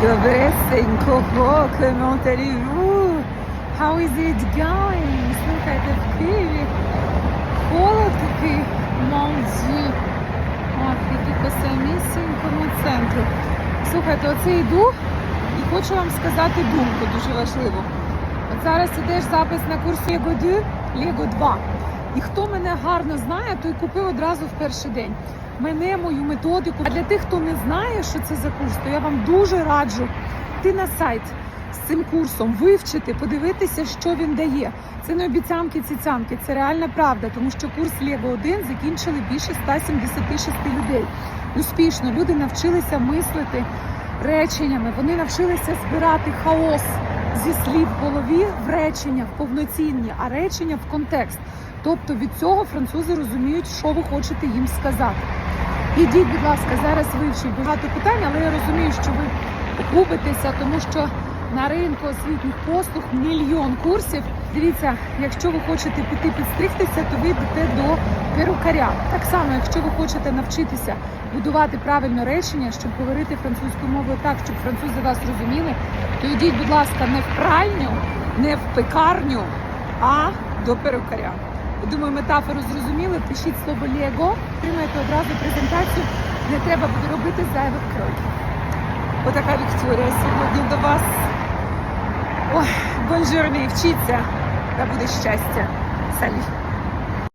Добресенько, comment allez-vous? How is it going? Слухайте, в Києві холод такий. Ох, тільки по самісінькому центру. Слухайте, оце йду і хочу вам сказати думку дуже важливу. От зараз ідеш запис на курс Lego 2, Lego 2. І хто мене гарно знає, той купив одразу в перший день. Мене, мою методику. А для тих, хто не знає, що це за курс, то я вам дуже раджу йти на сайт з цим курсом, вивчити, подивитися, що він дає. Це не обіцянки цяцянки, це реальна правда, тому що курс Lego 1 закінчили більше 176 людей. Успішно люди навчилися мислити реченнями, вони навчилися збирати хаос зі слів в голові в речення, в повноцінні, а речення в контекст. Тобто від цього французи розуміють, що ви хочете їм сказати. Ідіть, будь ласка, зараз вивчіть багато питань, але я розумію, що ви губитеся, тому що на ринку освітніх послуг мільйон курсів. Дивіться, якщо ви хочете піти підстригтися, то ви йдете до перукаря. Так само, якщо ви хочете навчитися будувати правильно речення, щоб говорити французькою мовою так, щоб французи вас розуміли, то йдіть, будь ласка, не в пральню, не в пекарню, а до перукаря. Думаю, метафору зрозуміли. Пишіть слово Лего, отримаєте одразу презентацію. Не треба буде робити зайвих кроків. Отака Вікторія сьогодні до вас. Ой, бонжурні, вчіться, буде щастя. Салі.